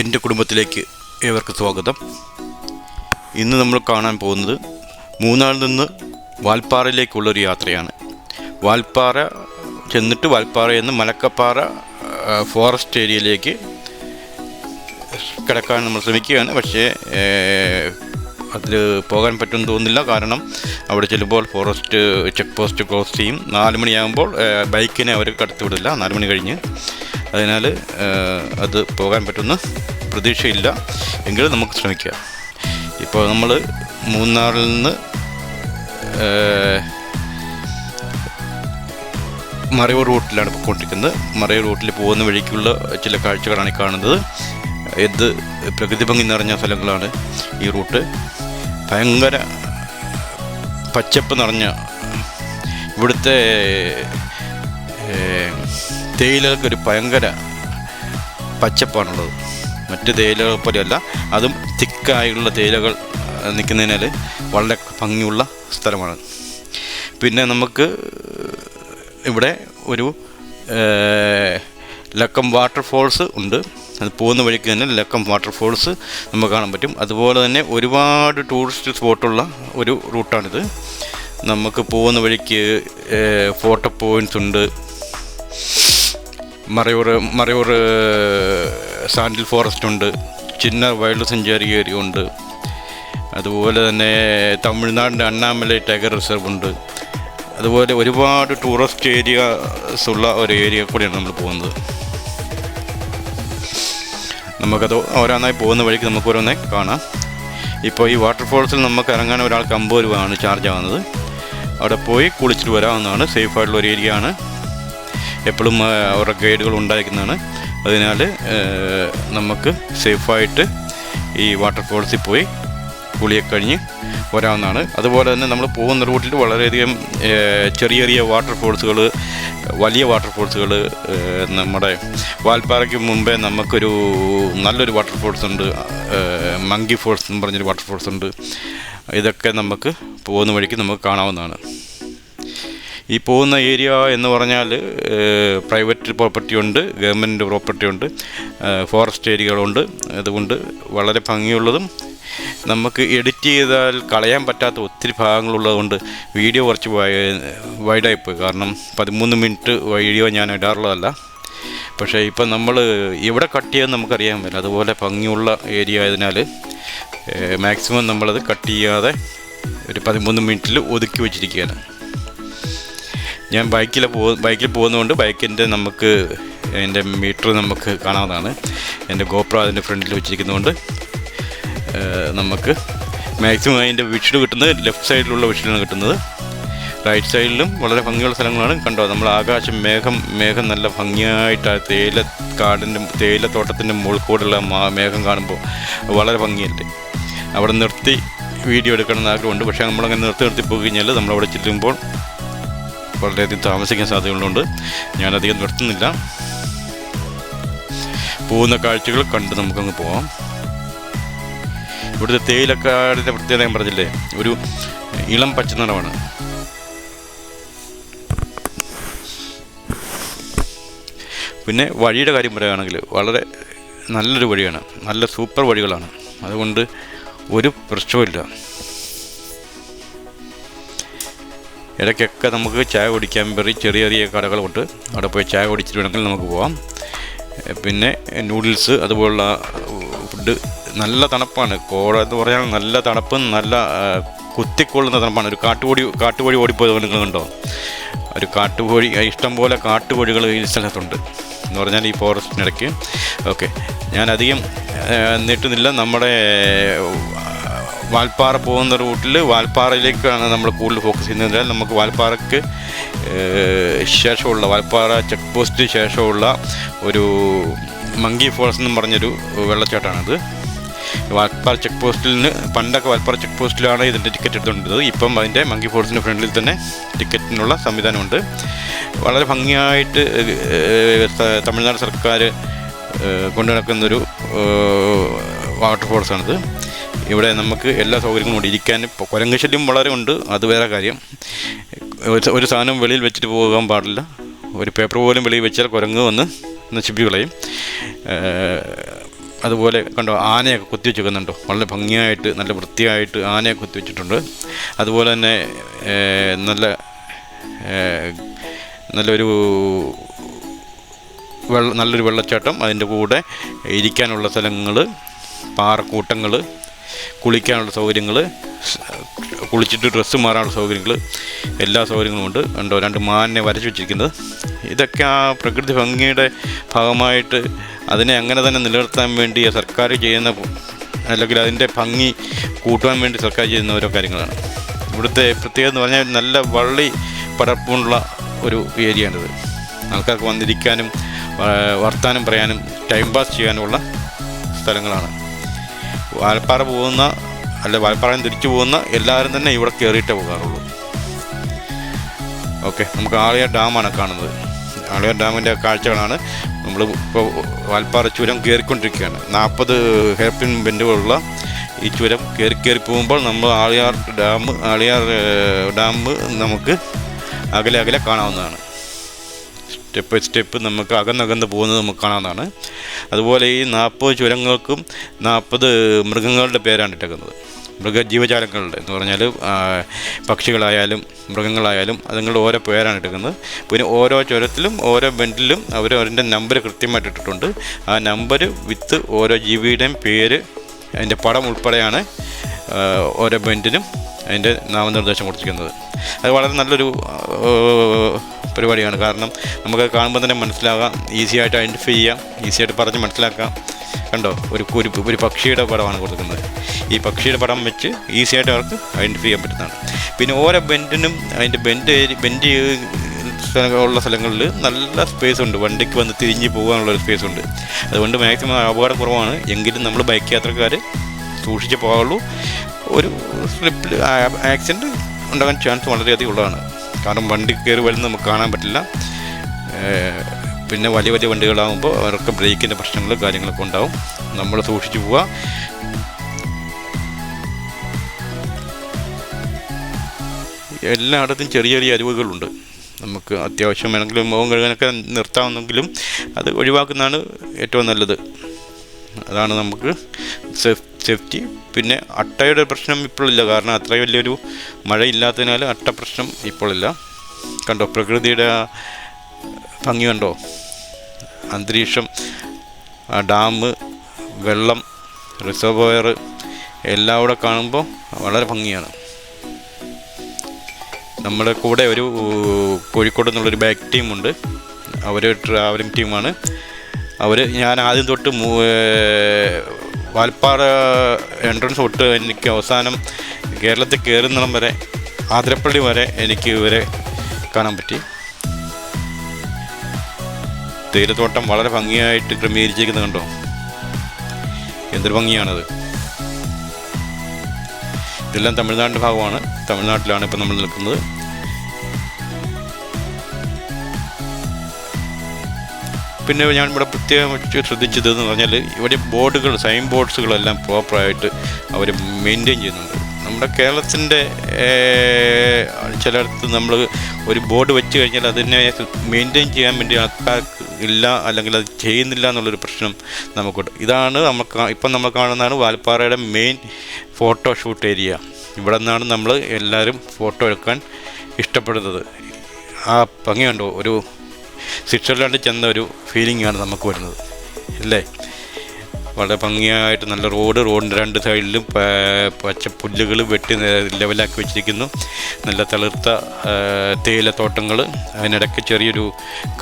എന്റെ കുടുംബത്തിലേക്ക് ഏവർക്ക് സ്വാഗതം. ഇന്ന് നമ്മൾ കാണാൻ പോകുന്നത് മൂന്നാറിൽ നിന്ന് വാൽപ്പാറയിലേക്കുള്ളൊരു യാത്രയാണ്. വാൽപ്പാറ ചെന്നിട്ട് വാൽപ്പാറയിൽ നിന്ന് മലക്കപ്പാറ ഫോറസ്റ്റ് ഏരിയയിലേക്ക് കിടക്കാൻ നമ്മൾ ശ്രമിക്കുകയാണ്. പക്ഷേ അതിൽ പോകാൻ പറ്റുമെന്ന് തോന്നുന്നില്ല. കാരണം അവിടെ ചെല്ലുമ്പോൾ ഫോറസ്റ്റ് ചെക്ക് പോസ്റ്റ് ക്ലോസ് ചെയ്യും. നാല് മണിയാകുമ്പോൾ ബൈക്കിനെ അവർ കടത്തിവിടില്ല. നാല് മണി കഴിഞ്ഞ് അതിനാൽ അത് പോകാൻ പറ്റുന്ന പ്രതീക്ഷയില്ല. എങ്കിലും നമുക്ക് ശ്രമിക്കാം ഇപ്പോൾ നമ്മൾ മൂന്നാറിൽ നിന്ന് മറയൂർ റൂട്ടിലാണ് പോയിക്കൊണ്ടിരിക്കുന്നത്. മറയൂർ റൂട്ടിൽ പോകുന്ന വഴിക്കുള്ള ചില കാഴ്ചകളാണ് ഈ കാണുന്നത്. എന്ത് പ്രകൃതി ഭംഗി നിറഞ്ഞ സ്ഥലങ്ങളാണ് ഈ റൂട്ട്. ഭയങ്കര പച്ചപ്പ് നിറഞ്ഞ ഇവിടുത്തെ ഏഹ്, തേയിലകൾക്കൊരു ഭയങ്കര പച്ചപ്പാണുള്ളത്. മറ്റ് തേയിലകൾ പോലെയല്ല അതും തിക്കായുള്ള തേയിലകൾ നിൽക്കുന്നതിനാൽ വളരെ ഭംഗിയുള്ള സ്ഥലമാണ്. പിന്നെ നമുക്ക് ഇവിടെ ഒരു ലക്കം വാട്ടർഫോൾസ് ഉണ്ട്. അത് പോകുന്ന വഴിക്ക് തന്നെ ലക്കം വാട്ടർഫോൾസ് നമുക്ക് കാണാൻ പറ്റും. അതുപോലെ തന്നെ ഒരുപാട് ടൂറിസ്റ്റ് സ്പോട്ടുള്ള ഒരു റൂട്ടാണിത്. നമുക്ക് പോകുന്ന വഴിക്ക് ഫോട്ടോ പോയിന്റ്സ് ഉണ്ട്. മറയൂർ മറയൂർ സാൻഡിൽ ഫോറസ്റ്റ് ഉണ്ട്. ചിന്ന വൈൽഡ് സെഞ്ചുറി ഏരിയ ഉണ്ട്. അതുപോലെ തന്നെ തമിഴ്നാടിന്റെ അണ്ണാമലൈ ടൈഗർ റിസർവ് ഉണ്ട്. അതുപോലെ ഒരുപാട് ടൂറിസ്റ്റ് ഏരിയാസ് ഉള്ള ഒരു ഏരിയ കൂടിയാണ് നമ്മൾ പോകുന്നത്. നമുക്കത് ഓരോന്നായി പോകുന്ന വഴിക്ക് നമുക്ക് ഓരോന്നായി കാണാം. ഇപ്പോൾ ഈ വാട്ടർഫോൾസിൽ നമുക്ക് ഇറങ്ങാൻ ഒരാൾക്ക് അമ്പത് രൂപയാണ് ചാർജ് ആവുന്നത്. അവിടെ പോയി കുളിച്ചിട്ട് വരാവുന്നതാണ്. സേഫ് ആയിട്ടുള്ള ഒരു ഏരിയ ആണ് എപ്പോഴും അവരുടെ ഗൈഡുകൾ ഉണ്ടായിരിക്കുന്നതാണ്. അതിനാൽ നമുക്ക് സേഫായിട്ട് ഈ വാട്ടർഫോൾസിൽ പോയി കുളിയൊക്കെ കഴിഞ്ഞ് വരാവുന്നതാണ്. അതുപോലെ തന്നെ നമ്മൾ പോകുന്ന റൂട്ടിൽ വളരെയധികം ചെറിയ ചെറിയ വാട്ടർഫോൾസുകൾ വലിയ വാട്ടർഫോൾസുകൾ നമ്മുടെ വാൽപ്പാറയ്ക്ക് മുമ്പേ നമുക്കൊരു നല്ലൊരു വാട്ടർഫോൾസ് ഉണ്ട്. മങ്കി ഫോൾസ് എന്ന് പറഞ്ഞൊരു വാട്ടർഫോൾസ് ഉണ്ട്. ഇതൊക്കെ നമുക്ക് പോകുന്ന വഴിക്ക് നമുക്ക് കാണാവുന്നതാണ്. ഈ പോകുന്ന ഏരിയ എന്ന് പറഞ്ഞാൽ പ്രൈവറ്റ് പ്രോപ്പർട്ടി ഉണ്ട് ഗവൺമെന്റ് പ്രോപ്പർട്ടി ഉണ്ട് ഫോറസ്റ്റ് ഏരിയകളുണ്ട്. അതുകൊണ്ട് വളരെ ഭംഗിയുള്ളതും നമുക്ക് എഡിറ്റ് ചെയ്താൽ കളയാൻ പറ്റാത്ത ഒത്തിരി ഭാഗങ്ങളുള്ളതുകൊണ്ട് വീഡിയോ കുറച്ച് വൈഡായിപ്പോയി കാരണം പതിമൂന്ന് മിനിറ്റ് വീഡിയോ ഞാൻ ഇടാറുള്ളതല്ല. പക്ഷേ ഇപ്പം നമ്മൾ എവിടെ കട്ട് ചെയ്യാൻ നമുക്കറിയാൻ പറ്റില്ല. അതുപോലെ ഭംഗിയുള്ള ഏരിയ ആയതിനാൽ മാക്സിമം നമ്മളത് കട്ട് ചെയ്യാതെ ഒരു പതിമൂന്ന് മിനിറ്റിൽ ഒതുക്കി വെച്ചിരിക്കുകയാണ്. ഞാൻ ബൈക്കിൽ പോ ബൈക്കിൽ പോകുന്നതുകൊണ്ട് ബൈക്കിന്റെ നമുക്ക് എന്റെ മീറ്റർ നമുക്ക് കാണാവുന്നതാണ്. എന്റെ ഗോപ്ര അതിന്റെ ഫ്രണ്ടിൽ വെച്ചിരിക്കുന്നതുകൊണ്ട് നമുക്ക് മാക്സിമം അതിന്റെ വിഷിഡ് കിട്ടുന്നത് ലെഫ്റ്റ് സൈഡിലുള്ള വിഷിഡാണ് കിട്ടുന്നത്. റൈറ്റ് സൈഡിലും വളരെ ഭംഗിയുള്ള സ്ഥലങ്ങളാണ്. കണ്ടോ നമ്മൾ ആകാശം മേഘം മേഘം നല്ല ഭംഗിയായിട്ട് തേയില കാടിന്റെ തേയിലത്തോട്ടത്തിന്റെ മുകൾക്കൂടുള്ള മാ മേഘം കാണുമ്പോൾ വളരെ ഭംഗിയല്ലേ അവിടെ നിർത്തി വീഡിയോ എടുക്കണമെന്ന് ആഗ്രഹമുണ്ട്. പക്ഷേ നമ്മളങ്ങനെ നിർത്തി നിർത്തി പോയി കഴിഞ്ഞാൽ നമ്മളവിടെ ചെല്ലുമ്പോൾ വളരെയധികം താമസിക്കാൻ സാധ്യതയുള്ളതുകൊണ്ട് ഞാനധികം നിർത്തുന്നില്ല. പോകുന്ന കാഴ്ചകൾ കണ്ട് നമുക്കങ്ങ് പോവാം. ഇവിടുത്തെ തേയിലക്കാടിന്റെ പ്രത്യേകത ഞാൻ പറഞ്ഞില്ലേ? ഒരു ഇളം പച്ച നിറമാണ് പിന്നെ വഴിയുടെ കാര്യം പറയുകയാണെങ്കിൽ വളരെ നല്ലൊരു വഴിയാണ്. നല്ല സൂപ്പർ വഴികളാണ്. അതുകൊണ്ട് ഒരു പ്രശ്നവുമില്ല. ഇടയ്ക്കൊക്കെ നമുക്ക് ചായ കുടിക്കാൻ വേണ്ടി ചെറിയ ചെറിയ കടകളുണ്ട്. അവിടെ പോയി ചായ കുടിച്ചിട്ട് വേണമെങ്കിൽ നമുക്ക് പോവാം. പിന്നെ നൂഡിൽസ് അതുപോലുള്ള ഫുഡ് നല്ല തണുപ്പാണ്. കോട എന്ന് പറഞ്ഞാൽ നല്ല തണുപ്പും നല്ല കുത്തിക്കൊള്ളുന്ന തണുപ്പാണ്. ഒരു കാട്ടുപൊടി കാട്ടുപൊടി ഓടിപ്പോയത് നിങ്ങൾ കണ്ടോ? ഒരു കാട്ടുപൊടി ഇഷ്ടം പോലെ കാട്ടുപൊഴികൾ ഈ സ്ഥലത്തുണ്ട്. എന്ന് പറഞ്ഞാൽ ഈ ഫോറസ്റ്റിനിടയ്ക്ക്. ഓക്കെ. ഞാൻ അധികം നീട്ടുന്നില്ല. നമ്മുടെ വാൽപ്പാറ പോകുന്ന റൂട്ടിൽ വാൽപ്പാറയിലേക്കാണ് നമ്മൾ കൂടുതൽ ഫോക്കസ് ചെയ്യുന്നത്. നമുക്ക് വാൽപ്പാറയ്ക്ക് ശേഷമുള്ള വാൽപ്പാറ ചെക്ക് പോസ്റ്റിന് ശേഷമുള്ള ഒരു മങ്കി ഫോൾസ് എന്ന് പറഞ്ഞൊരു വെള്ളച്ചാട്ടമാണിത്. വാൽപ്പാറ ചെക്ക് പോസ്റ്റിൽ നിന്ന് പണ്ടൊക്കെ വാൽപ്പാറ ചെക്ക് പോസ്റ്റിലാണ് ഇതിന്റെ ടിക്കറ്റ് എടുത്തുകൊണ്ടിരുന്നത്. ഇപ്പം അതിന്റെ മങ്കി ഫോൾസിന്റെ ഫ്രണ്ടിൽ തന്നെ ടിക്കറ്റിനുള്ള സംവിധാനമുണ്ട്. വളരെ ഭംഗിയായിട്ട് തമിഴ്നാട് സർക്കാർ കൊണ്ടു നടക്കുന്നൊരു വാട്ടർ ഫോൾസാണിത് ഇവിടെ നമുക്ക് എല്ലാ സൗകര്യങ്ങളും ഉണ്ട്. ഇപ്പോൾ കുരങ്ങ് ശല്യം വളരെ ഉണ്ട്. അത് വേറെ കാര്യം. ഒരു- സാധനം വെളിയിൽ വെച്ചിട്ട് പോകാൻ പാടില്ല. ഒരു പേപ്പർ പോലും വെളിയിൽ വെച്ചാൽ കുരങ്ങ് വന്ന് നശിപ്പിച്ച് കളയും. അതുപോലെ കണ്ടോ ആനയൊക്കെ കുത്തിവെച്ചിരിക്കുന്നുണ്ടോ വളരെ ഭംഗിയായിട്ട് നല്ല വൃത്തിയായിട്ട് ആനയൊക്കെ കുത്തിവെച്ചിട്ടുണ്ട് അതുപോലെ തന്നെ നല്ല നല്ലൊരു വെള്ള നല്ലൊരു വെള്ളച്ചാട്ടം അതിന്റെ കൂടെ ഇരിക്കാനുള്ള സ്ഥലങ്ങൾ പാറക്കൂട്ടങ്ങൾ കുളിക്കാനുള്ള സൗകര്യങ്ങൾ കുളിച്ചിട്ട് ഡ്രസ്സ് മാറാനുള്ള സൗകര്യങ്ങൾ എല്ലാ സൗകര്യങ്ങളും ഉണ്ട്. ഉണ്ടോ രണ്ട് മാനിനെ വരച്ചു വെച്ചിരിക്കുന്നത്. ഇതൊക്കെ ആ പ്രകൃതി ഭംഗിയുടെ ഭാഗമായിട്ട് അതിനെ അങ്ങനെ തന്നെ നിലനിർത്താൻ വേണ്ടി സർക്കാർ ചെയ്യുന്ന അല്ലെങ്കിൽ അതിന്റെ ഭംഗി കൂട്ടുവാൻ വേണ്ടി സർക്കാർ ചെയ്യുന്ന ഓരോ കാര്യങ്ങളാണ്. ഇവിടുത്തെ പ്രത്യേകത എന്ന് പറഞ്ഞാൽ നല്ല വള്ളി പടർപ്പുള്ള ഒരു ഏരിയയാണിത്. ആൾക്കാർക്ക് വന്നിരിക്കാനും വർത്താനം പറയാനും ടൈം പാസ് ചെയ്യാനുമുള്ള സ്ഥലങ്ങളാണ്. വാൽപ്പാറ പോകുന്ന അല്ലെ വാൽപ്പാറയിൽ നിന്ന് തിരിച്ചു പോകുന്ന എല്ലാവരും തന്നെ ഇവിടെ കയറിയിട്ടേ പോകാറുള്ളൂ. ഓക്കെ നമുക്ക് ആളിയാർ ഡാമാണ് കാണുന്നത്. ആളിയാർ ഡാമിന്റെ കാഴ്ചകളാണ്. നമ്മൾ ഇപ്പോൾ വാൽപ്പാറ ചുരം കയറിക്കൊണ്ടിരിക്കുകയാണ്. നാൽപ്പത് ഹെയർപിൻ ബെൻഡുകളുള്ള ഈ ചുരം കയറി കയറി പോകുമ്പോൾ നമ്മൾ ആളിയാർ ഡാം ആളിയാർ ഡാം നമുക്ക് അകലെ അകലെ കാണാവുന്നതാണ്. സ്റ്റെപ്പ് സ്റ്റെപ്പ് നമുക്ക് അകന്നകന്ന് പോകുന്നത് നമുക്ക് കാണാവുന്നതാണ്. അതുപോലെ ഈ നാൽപ്പത് ചുരങ്ങൾക്കും നാൽപ്പത് മൃഗങ്ങളുടെ പേരാണ് ഇട്ടേക്കുന്നത്. മൃഗ ജീവജാലങ്ങളുടെ എന്ന് പറഞ്ഞാൽ പക്ഷികളായാലും മൃഗങ്ങളായാലും അതുങ്ങളുടെ ഓരോ പേരാണ് എടുക്കുന്നത് പിന്നെ ഓരോ ചുരത്തിലും ഓരോ ബെൻഡിലും അവർ അവരുടെ നമ്പർ കൃത്യമായിട്ട് ഇട്ടിട്ടുണ്ട്. ആ നമ്പർ വിത്ത് ഓരോ ജീവിയുടെയും പേര് അതിന്റെ പടം ഉൾപ്പെടെയാണ് ഓരോ ബെൻഡിനും അതിന്റെ നാമനിർദ്ദേശം കൊടുത്തിരിക്കുന്നത്. അത് വളരെ നല്ലൊരു പരിപാടിയാണ്. കാരണം നമുക്ക് കാണുമ്പോൾ തന്നെ മനസ്സിലാകാം ഈസി ആയിട്ട് ഐഡന്റിഫൈ ചെയ്യാം ഈസി ആയിട്ട് പറഞ്ഞ് മനസ്സിലാക്കാം. കണ്ടോ? ഒരു ഒരു ഒരു പക്ഷിയുടെ പടമാണ് കൊടുക്കുന്നത്. ഈ പക്ഷിയുടെ പടം വെച്ച് ഈസിയായിട്ട് അവർക്ക് ഐഡന്റിഫൈ ചെയ്യാൻ പറ്റുന്നതാണ്. പിന്നെ ഓരോ ബെൻഡിനും അതിന്റെ ബെൻഡ് ബെൻഡ് ഉള്ള സ്ഥലങ്ങളിൽ നല്ല സ്പേസ് ഉണ്ട്. വണ്ടിക്ക് വന്ന് തിരിഞ്ഞ് പോകാനുള്ള ഒരു സ്പേസ് ഉണ്ട്. അതുകൊണ്ട് മാക്സിമം അപകടക്കുറവാണ്. എങ്കിലും നമ്മൾ ബൈക്ക് യാത്രക്കാർ സൂക്ഷിച്ച് പോകാവുള്ളൂ ഒരു സ്ലിപ്പിൽ ആക്സിഡന്റ് ഉണ്ടാകാൻ ചാൻസ് വളരെയധികം ഉള്ളതാണ്. കാരണം വണ്ടി കയറി വരുന്നത് നമുക്ക് കാണാൻ പറ്റില്ല. പിന്നെ വലിയ വലിയ വണ്ടികളാകുമ്പോൾ അവർക്ക് ബ്രേക്കിന്റെ പ്രശ്നങ്ങൾ കാര്യങ്ങളൊക്കെ ഉണ്ടാവും. നമ്മൾ സൂക്ഷിച്ച് പോവുക. എല്ലായിടത്തും ചെറിയ ചെറിയ അരിവുകളുണ്ട്. നമുക്ക് അത്യാവശ്യം വേണമെങ്കിലും മുഖം കഴുകാനൊക്കെ നിർത്താമെന്നെങ്കിലും അത് ഒഴിവാക്കുന്നതാണ് ഏറ്റവും നല്ലത്. അതാണ് നമുക്ക് സേഫ് സേഫ്റ്റി പിന്നെ അട്ടയുടെ പ്രശ്നം ഇപ്പോഴില്ല. കാരണം അത്ര വലിയൊരു മഴയില്ലാത്തതിനാൽ അട്ട പ്രശ്നം ഇപ്പോഴില്ല. കണ്ടോ പ്രകൃതിയുടെ ഭംഗി കണ്ടോ? അന്തരീക്ഷം ഡാം വെള്ളം റിസർവോയർ എല്ലാം കൂടെ കാണുമ്പോൾ വളരെ ഭംഗിയാണ്. നമ്മുടെ കൂടെ ഒരു കോഴിക്കോട് നിന്നുള്ളൊരു ബാക്ക് ടീമുണ്ട് അവർ ട്രാവലിംഗ് ടീമാണ് അവർ ഞാൻ ആദ്യം തൊട്ട് വാൽപ്പാറ എൻട്രൻസ് തൊട്ട് എനിക്ക് അവസാനം കേരളത്തിൽ കയറുന്നിടം വരെ ആതിരപ്പള്ളി വരെ എനിക്ക് ഇവരെ കാണാൻ പറ്റി. തേയിലത്തോട്ടം വളരെ ഭംഗിയായിട്ട് ക്രമീകരിച്ചിരിക്കുന്നത് കണ്ടോ? എന്തൊരു ഭംഗിയാണത്. ഇതെല്ലാം തമിഴ്നാടിന്റെ ഭാഗമാണ്. തമിഴ്നാട്ടിലാണ് ഇപ്പം നമ്മൾ നിൽക്കുന്നത്. പിന്നെ ഞാൻ ഇവിടെ പ്രത്യേകിച്ച് ശ്രദ്ധിച്ചത് എന്ന് പറഞ്ഞാൽ ഇവിടെ ബോർഡുകൾ സൈൻ ബോർഡ്സുകളെല്ലാം പ്രോപ്പറായിട്ട് അവർ മെയിന്റെയിൻ ചെയ്യുന്നുണ്ട്. നമ്മുടെ കേരളത്തിന്റെ ചിലയിടത്ത് നമ്മൾ ഒരു ബോർഡ് വെച്ച് കഴിഞ്ഞാൽ അതിനെ മെയിന്റെയിൻ ചെയ്യാൻ വേണ്ടി ആൾക്കാർക്ക് ഇല്ല അല്ലെങ്കിൽ അത് ചെയ്യുന്നില്ല എന്നുള്ളൊരു പ്രശ്നം നമുക്കുണ്ട്. ഇതാണ് നമ്മൾ ഇപ്പം നമ്മൾ കാണുന്നതാണ് വാൽപ്പാറയുടെ മെയിൻ ഫോട്ടോ ഷൂട്ട് ഏരിയ. ഇവിടെ നിന്നാണ് നമ്മൾ എല്ലാവരും ഫോട്ടോ എടുക്കാൻ ഇഷ്ടപ്പെടുന്നത്. ആ ഭംഗിയുണ്ടോ? ഒരു സ്വിറ്റ്സർലാൻഡിൽ ചെന്ന ഒരു ഫീലിംഗ് ആണ് നമുക്ക് വരുന്നത്. അല്ലേ? വളരെ ഭംഗിയായിട്ട് നല്ല റോഡ് റോഡിന്റെ രണ്ട് സൈഡിലും പച്ച പുല്ലുകൾ വെട്ടി ലെവലാക്കി വെച്ചിരിക്കുന്നു. നല്ല തളിർത്ത തേയില തേയിലത്തോട്ടങ്ങൾ. അതിനിടയ്ക്ക് ചെറിയൊരു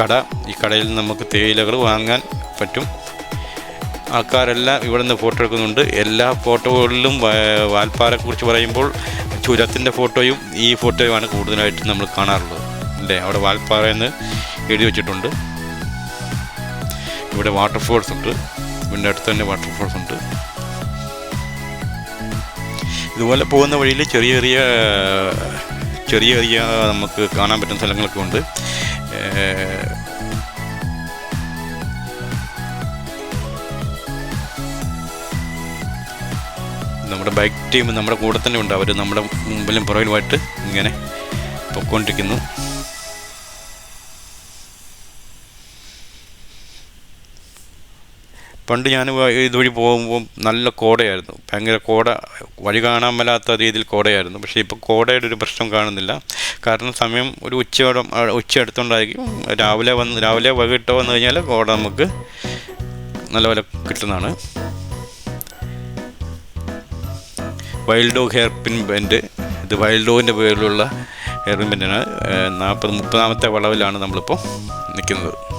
കട. ഈ കടയിൽ നമുക്ക് തേയിലകൾ വാങ്ങാൻ പറ്റും. ആൾക്കാരെല്ലാം ഇവിടെ നിന്ന് ഫോട്ടോ എടുക്കുന്നുണ്ട്. എല്ലാ ഫോട്ടോകളിലും വാൽപ്പാറയെക്കുറിച്ച് പറയുമ്പോൾ ചുരത്തിന്റെ ഫോട്ടോയും ഈ ഫോട്ടോയുമാണ് കൂടുതലായിട്ട് നമ്മൾ കാണാറുള്ളത്. അല്ലേ? അവിടെ വാൽപ്പാറയിൽ എന്ന് എഴുതി വെച്ചിട്ടുണ്ട്. ഇവിടെ വാട്ടർഫോൾസ് ഉണ്ട്. ഇവിടെ അടുത്ത് തന്നെ വാട്ടർഫോൾസ് ഉണ്ട്. ഇതുപോലെ പോകുന്ന വഴിയിൽ ചെറിയ ചെറിയ ചെറിയ ചെറിയ നമുക്ക് കാണാൻ പറ്റുന്ന സ്ഥലങ്ങളൊക്കെ ഉണ്ട്. നമ്മുടെ ബൈക്ക് ടീം നമ്മുടെ കൂടെ തന്നെ ഉണ്ട്. അവർ നമ്മുടെ മുമ്പിലും പുറകിലുമായിട്ട് ഇങ്ങനെ പൊയ്ക്കൊണ്ടിരിക്കുന്നു പണ്ട് ഞാൻ ഇതുവഴി പോകുമ്പോൾ നല്ല കോടയായിരുന്നു. ഭയങ്കര കോട വഴി കാണാൻ മേലാത്ത രീതിയിൽ കോടയായിരുന്നു. പക്ഷേ ഇപ്പോൾ കോടയുടെ ഒരു പ്രശ്നം കാണുന്നില്ല. കാരണം സമയം ഒരു ഉച്ചയോടെ ഉച്ച എടുത്തുകൊണ്ടായിരിക്കും രാവിലെ വന്ന് രാവിലെ വൈകിട്ടോ വന്നു കഴിഞ്ഞാൽ കോട നമുക്ക് നല്ലപോലെ കിട്ടുന്നതാണ്. Wild dog hairpin bend. ഇത് വൈൽഡ് ഡോഗിന്റെ പേരിലുള്ള ഹെയർ പിൻ ബെൻഡാണ്. നാൽപ്പത് മുപ്പതാമത്തെ വളവിലാണ് നമ്മളിപ്പോൾ നിൽക്കുന്നത്.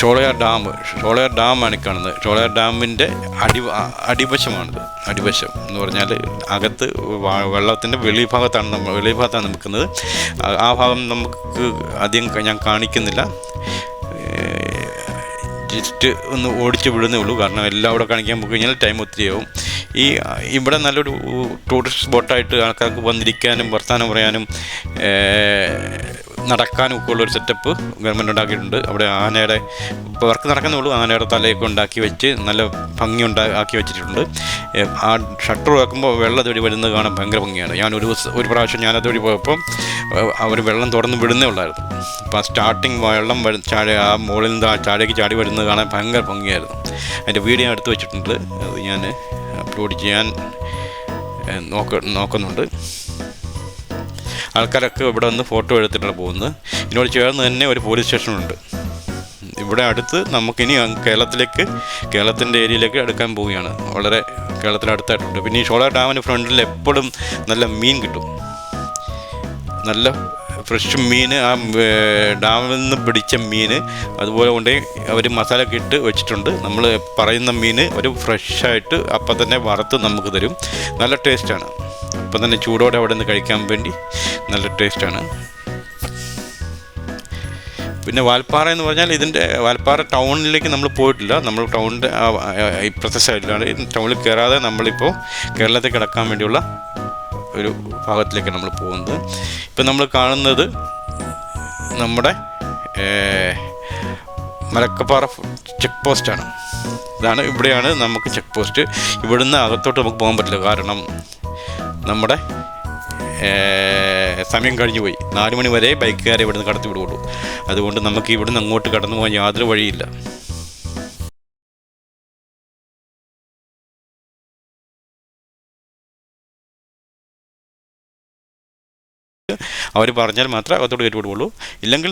ഷോളയാർ ഡാം ഷോളയാർ ഡാമാണ് കാണുന്നത്. ഷോളയാർ ഡാമിന്റെ അടി അടിവശമാണിത്. അടിവശം എന്ന് പറഞ്ഞാൽ അകത്ത് വെള്ളത്തിന്റെ വെളിഭാഗത്താണ് നമ്മൾ വെളിഭാഗത്താണ് നിൽക്കുന്നത്. ആ ഭാഗം നമുക്ക് അധികം ഞാൻ കാണിക്കുന്നില്ല. ജസ്റ്റ് ഒന്ന് ഓടിച്ച് വിടുന്നേ ഉള്ളൂ. കാരണം എല്ലാം അവിടെ കാണിക്കാൻ പോയി കഴിഞ്ഞാൽ ടൈം ഒത്തിരിയാവും. ഈ ഇവിടെ നല്ലൊരു ടൂറിസ്റ്റ് സ്പോട്ടായിട്ട് ആൾക്കാർക്ക് വന്നിരിക്കാനും വർത്തമാനം പറയാനും ഏഹ്, നടക്കാനും ഒക്കെ ഉള്ളൊരു സെറ്റപ്പ് ഗവൺമെന്റ് ഉണ്ടാക്കിയിട്ടുണ്ട്. അവിടെ ആനയുടെ ഇപ്പോൾ വർക്ക് നടക്കുന്നുള്ളൂ ആനയുടെ തലയൊക്കെ ഉണ്ടാക്കി വെച്ച് നല്ല ഭംഗി ഉണ്ടാക്കി വെച്ചിട്ടുണ്ട്. ആ ഷട്ടർ വെക്കുമ്പോൾ വെള്ളം അതുവഴി വരുന്നത് കാണാൻ ഭയങ്കര ഭംഗിയാണ്. ഞാൻ ഒരു ഒരു പ്രാവശ്യം ഞാൻ വഴി പോയപ്പോൾ അവർ വെള്ളം തുറന്ന് വിടുന്നേ ഉള്ളായിരുന്നു. അപ്പോൾ ആ സ്റ്റാർട്ടിങ് വെള്ളം വരും ചാടി ആ മുകളിൽ നിന്ന് ചാടിക്ക് ചാടി വരുന്നത് കാണാൻ ഭയങ്കര ഭംഗിയായിരുന്നു. അതിന്റെ വീഡിയോ എടുത്ത് വെച്ചിട്ടുണ്ട്. അത് ഞാൻ അപ്ലോഡ് ചെയ്യാൻ നോക്ക നോക്കുന്നുണ്ട്. ആൾക്കാരൊക്കെ ഇവിടെ വന്ന് ഫോട്ടോ എടുത്തിട്ടാണ് പോകുന്നത്. ഇതിനോട് ചേർന്ന് തന്നെ ഒരു പോലീസ് സ്റ്റേഷനുണ്ട്. ഇവിടെ അടുത്ത് നമുക്കിനി കേരളത്തിലേക്ക് കേരളത്തിന്റെ ഏരിയയിലേക്ക് എടുക്കാൻ പോവുകയാണ്. വളരെ കേരളത്തിന് അടുത്തായിട്ടുണ്ട്. പിന്നെ ഈ ഷോള ഡാമിന് ഫ്രണ്ടിൽ എപ്പോഴും നല്ല മീൻ കിട്ടും. നല്ല ഫ്രഷ് മീൻ ആ ഡാമിൽ നിന്ന് പിടിച്ച മീൻ. അതുപോലെ കൊണ്ട് അവർ മസാല ഒക്കെ ഇട്ട് വെച്ചിട്ടുണ്ട്. നമ്മൾ പറയുന്ന മീൻ ഒരു ഫ്രഷായിട്ട് അപ്പം തന്നെ വറുത്ത് നമുക്ക് തരും. നല്ല ടേസ്റ്റാണ്. അപ്പം തന്നെ ചൂടോടെ അവിടെ നിന്ന് കഴിക്കാൻ വേണ്ടി നല്ല ടേസ്റ്റാണ്. പിന്നെ വാൽപ്പാറ എന്ന് പറഞ്ഞാൽ ഇതിന്റെ വാൽപ്പാറ ടൗണിലേക്ക് നമ്മൾ പോയിട്ടില്ല. നമ്മൾ ടൗണിന്റെ ഇപ്പുറത്തെ സൈഡിലാണ് ടൗണിൽ കയറാതെ നമ്മളിപ്പോൾ കേരളത്തിൽ കിടക്കാൻ വേണ്ടിയുള്ള ഒരു ഭാഗത്തിലേക്ക് നമ്മൾ പോകുന്നത്. ഇപ്പം നമ്മൾ കാണുന്നത് നമ്മുടെ മലക്കപ്പാറ ചെക്ക് പോസ്റ്റാണ് ഇതാണ് ഇവിടെയാണ് നമുക്ക് ചെക്ക് പോസ്റ്റ്. ഇവിടുന്ന് അകത്തോട്ട് നമുക്ക് പോകാൻ പറ്റില്ല. കാരണം നമ്മുടെ സമയം കഴിഞ്ഞു പോയി. നാല് മണി വരെ ബൈക്കുകാരെ ഇവിടുന്ന് കടത്തി വിടുകയുള്ളൂ അതുകൊണ്ട് നമുക്ക് ഇവിടുന്ന് അങ്ങോട്ട് കടന്നു പോകാൻ യാതൊരു വഴിയില്ല. അവർ പറഞ്ഞാൽ മാത്രമേ അകത്തോട്ട് കയറ്റി വിടുകയുള്ളൂ. ഇല്ലെങ്കിൽ